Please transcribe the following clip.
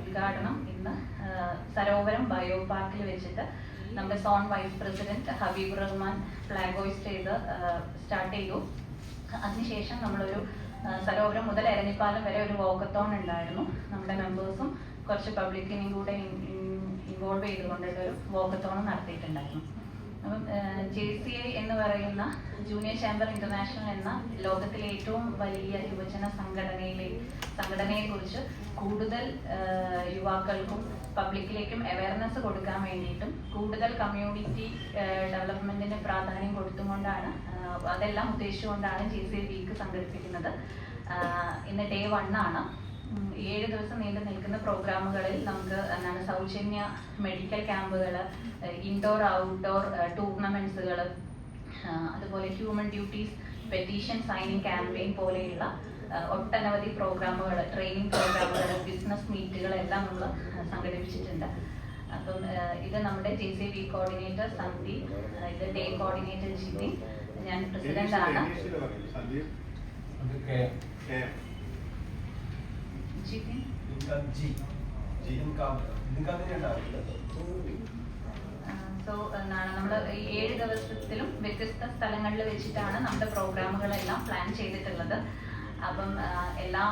ഉദ്ഘാടനം ഇന്ന് സരോവരം ബയോ പാർക്കിൽ വെച്ചിട്ട് നമ്മുടെ zone vice president Habib Rahman flag hoist ചെയ്ത് സ്റ്റാർട്ട് ചെയ്തു. അതിനുശേഷം നമ്മളൊരു സരോവരം മുതൽ എരഞ്ഞിപ്പാലം വരെ ഒരു വോക്കത്തോൺ ഉണ്ടായിരുന്നു. നമ്മുടെ മെമ്പേഴ്സും കുറച്ച് പബ്ലിക്കിനെയും കൂടെ ഇൻവോൾവ് ചെയ്തുകൊണ്ടുള്ള ഒരു വോക്കത്തോൺ നടത്തിയിട്ടുണ്ടായിരുന്നു. അപ്പം ജെ സി ഐ എന്ന് പറയുന്ന ജൂനിയർ ചേംബർ ഇന്റർനാഷണൽ എന്ന ലോകത്തിലെ ഏറ്റവും വലിയ യുവജന സംഘടനയിലെ സംഘടനയെ കുറിച്ച് കൂടുതൽ യുവാക്കൾക്കും പബ്ലിക്കിലേക്കും അവയർനെസ് കൊടുക്കാൻ വേണ്ടിയിട്ടും കൂടുതൽ കമ്മ്യൂണിറ്റി ഡെവലപ്മെന്റിന് പ്രാധാന്യം കൊടുത്തുകൊണ്ടാണ് അതെല്ലാം ഉദ്ദേശിച്ചുകൊണ്ടാണ് ജി സി വീക്ക് സംഘടിപ്പിക്കുന്നത്. ഇന്ന് ഡേ വൺ ആണ്. ഏഴ് ദിവസം നീണ്ടു നിൽക്കുന്ന പ്രോഗ്രാമുകളിൽ നമുക്ക് എന്താണ് സൗജന്യ മെഡിക്കൽ ക്യാമ്പുകൾ ഇൻഡോർ ഔട്ട്ഡോർ ടൂർണമെന്റ്സുകൾ അതുപോലെ human duties petition signing campaign പോലെയുള്ള ഒട്ടനവധി പ്രോഗ്രാമുകൾ ട്രെയിനിങ് പ്രോഗ്രാമുകൾ ബിസിനസ് മീറ്റുകൾ എല്ലാം നമ്മൾ സംഘടിപ്പിച്ചിട്ടുണ്ട്. അപ്പം ഇത് നമ്മുടെ J C B coordinator Sandhi ആ, ഇത് ഡേ കോർഡിനേറ്റർ ജിബി ഞാൻ പ്രസിഡന്റ് ആണ്. സോ എന്താണ് നമ്മൾ ഈ ഏഴ് ദിവസത്തിലും വ്യത്യസ്ത സ്ഥലങ്ങളിൽ വെച്ചിട്ടാണ് നമ്മുടെ പ്രോഗ്രാമുകളെല്ലാം പ്ലാൻ ചെയ്തിട്ടുള്ളത്. അപ്പം എല്ലാം